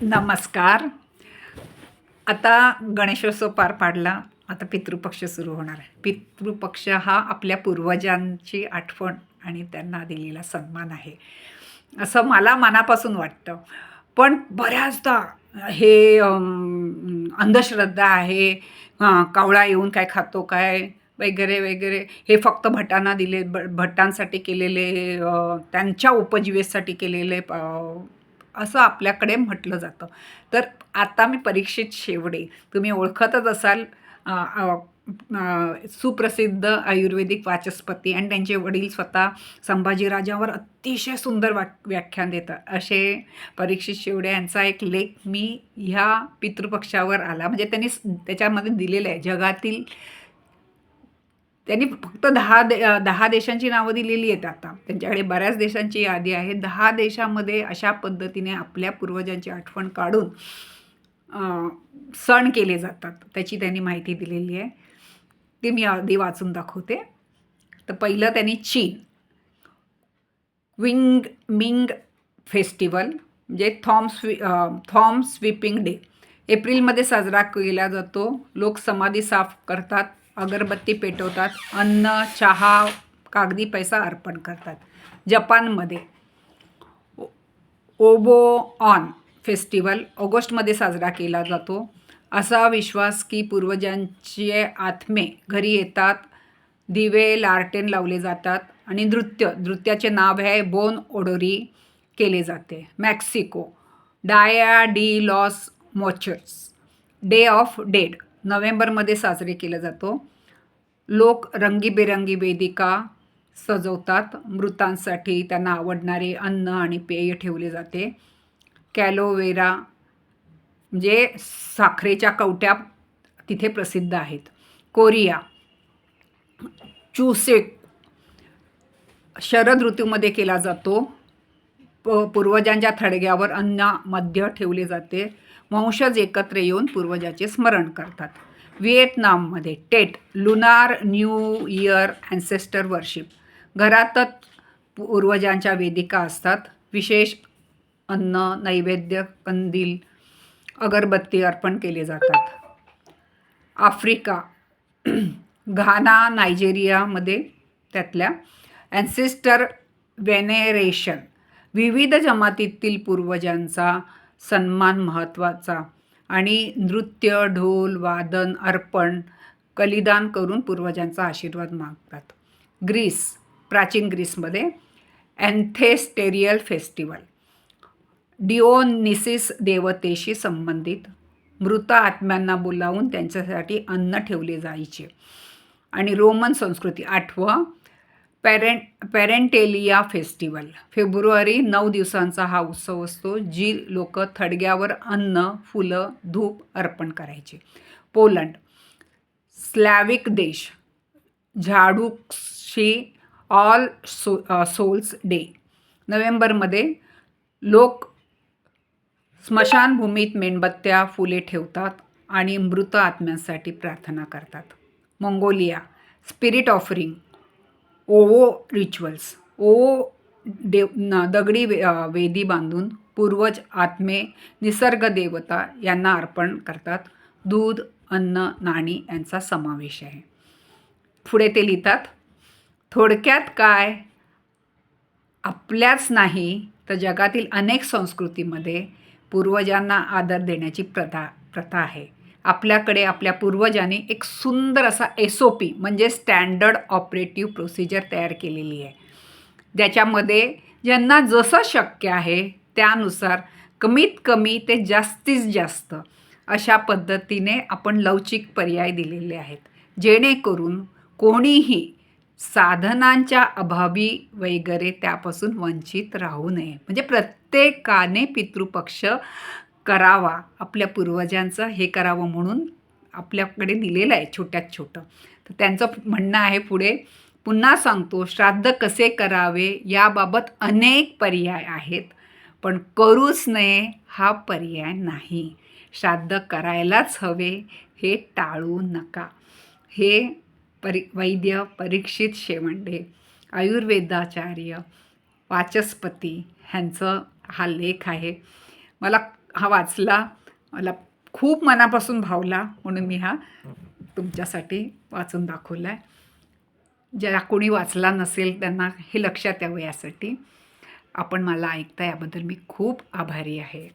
नमस्कार. आता गणेशोत्सव पार पाडला. आता पितृपक्ष सुरू होणार आहे. पितृपक्ष हा आपल्या पूर्वजांची आठवण आणि त्यांना दिलेला सन्मान आहे. असं मला मनापासून वाटतं. पण बऱ्याचदा हे अंधश्रद्धा आहे. हां कावळा येऊन काय खातो काय? वगैरे वगैरे. हे फक्त भटांना दिले भ भटांसाठी केलेले त्यांच्या उपजीवेसाठी केलेले असं आपल्याकडे म्हटलं जातं. तर आता मी परीक्षित शेवडे. तुम्ही ओळखतच असाल सुप्रसिद्ध आयुर्वेदिक वाचस्पती आणि त्यांचे वडील स्वतः संभाजीराजावर अतिशय सुंदर वाक व्याख्यान देतात. असे परीक्षित शेवडे यांचा एक लेख मी ह्या पितृपक्षावर आला. म्हणजे त्यांनी त्याच्यामध्ये दिलेलं आहे. जगातील त्यांनी फक्त दहा दे दहा देशांची नावं दिलेली आहेत आता. त्यांच्याकडे बऱ्याच देशांची यादी आहे दहा देशामध्ये अशा पद्धतीने आपल्या पूर्वजांची आठवण काढून सण केले जातात. त्याची त्यांनी माहिती दिलेली आहे. ती मी आधी वाचून दाखवते. तर पहिलं त्यांनी चीन. विंग मिंग फेस्टिवल म्हणजे थॉम स्वी थॉम स्वीपिंग डे. एप्रिलमध्ये साजरा केला जातो. लोक समाधी साफ करतात. अगरबत्ती पेटवतात अन्न चहा कागदी पैसा अर्पण करतात. जपानमध्ये ओबो ऑन फेस्टिवल ऑगस्टमध्ये साजरा केला जातो. असा विश्वास की पूर्वजांचे आत्मे घरी येतात दिवे लार्टेन लावले जातात आणि नृत्य नृत्याचे नाव आहे बोन ओडोरी केले जाते. Mexico Dia de los Muertos day of dead. नोव्हेंबरमध्ये साजरे केला जातो. लोक रंगीबेरंगी वेदिका सजवतात. मृतांसाठी त्यांना आवडणारे अन्न आणि पेय ठेवले जाते. कॅलोवेरा म्हणजे साखरेच्या कवट्या तिथे प्रसिद्ध आहेत. कोरिया चुसेक शरद ऋतूमध्ये केला जातो. प पूर्वजांच्या थडग्यावर अन्न मध्य ठेवले जाते. वंशज एकत्र येऊन पूर्वजाचे स्मरण करतात. व्हिएतनाममध्ये Tet lunar new year ancestor worship घरातच पूर्वजांच्या वेदिका असतात. विशेष अन्न नैवेद्य कंदील अगरबत्ती अर्पण केले जातात. आफ्रिका घाना नायजेरियामध्ये त्यातल्या ॲन्सेस्टर वेनेरेशन विविध जमातीतील पूर्वजांचा सन्मान महत्त्वाचा. आणि नृत्य ढोल वादन अर्पण कलिदान करून पूर्वजांचा आशीर्वाद मागतात. ग्रीस प्राचीन ग्रीसमध्ये अँथेस्टेरियल फेस्टिवल डिओनिसिस देवतेशी संबंधित मृत आत्म्यांना बोलावून त्यांच्यासाठी अन्न ठेवले जायचे. आणि रोमन संस्कृती आठवं पॅरेंट पॅरेंटेलिया फेस्टिवल. फेब्रुवारी नऊ दिवसांचा हा उत्सव असतो जी लोक थडग्यावर अन्न फुलं धूप अर्पण करायचे. पोलंड स्लॅविक देश Zaduszki all so souls day. नोव्हेंबरमध्ये लोक स्मशानभूमीत मेणबत्त्या फुले ठेवतात आणि मृत आत्म्यांसाठी प्रार्थना करतात. Mongolia spirit offering Ovoo rituals Ovoo देव न दगडी वे वेदी बांधून पूर्वज आत्मे निसर्ग देवता यांना अर्पण करतात. दूध अन्न नाणी यांचा समावेश आहे. पुढे ते लिहितात थोडक्यात काय? आपल्याच नाही तर जगातील अनेक संस्कृतीमध्ये पूर्वजांना आदर देण्याची प्रथा प्रथा आहे. आपल्याकडे आपल्या पूर्वजांनी एक सुंदर असा एस ओ पी म्हणजे स्टँडर्ड ऑपरेटिव्ह प्रोसिजर तयार केलेली आहे. ज्याच्यामध्ये ज्यांना जसं शक्य आहे त्यानुसार कमीत कमी ते जास्तीत जास्त अशा पद्धतीने आपण लवचिक पर्याय दिलेले आहेत. जेणेकरून कोणीही साधनांच्या अभावी वगैरे त्यापासून वंचित राहू नये. म्हणजे प्रत्येकाने पितृपक्ष करावा आपल्या पूर्वजांचं हे करावं म्हणून आपल्याकडे दिलेलं आहे छोट्यात छोटं. तर त्यांचं म्हणणं आहे पुढे पुन्हा सांगतो श्राद्ध कसे करावे याबाबत अनेक पर्याय आहेत पण करूच नये हा पर्याय नाही. श्राद्ध करायलाच हवे हे टाळू नका. हे परि वैद्य परीक्षित शेवंडे आयुर्वेदाचार्य वाचस्पती ह्यांचं हा लेख आहे. मला हा वाचला. मला खूप मनापासून भावला म्हणून मी हा तुमच्यासाठी वाचून दाखवला आहे ज्या कोणी वाचला नसेल त्यांना हे लक्षात यावं यासाठी. आपण मला ऐकता याबद्दल मी खूप आभारी आहे.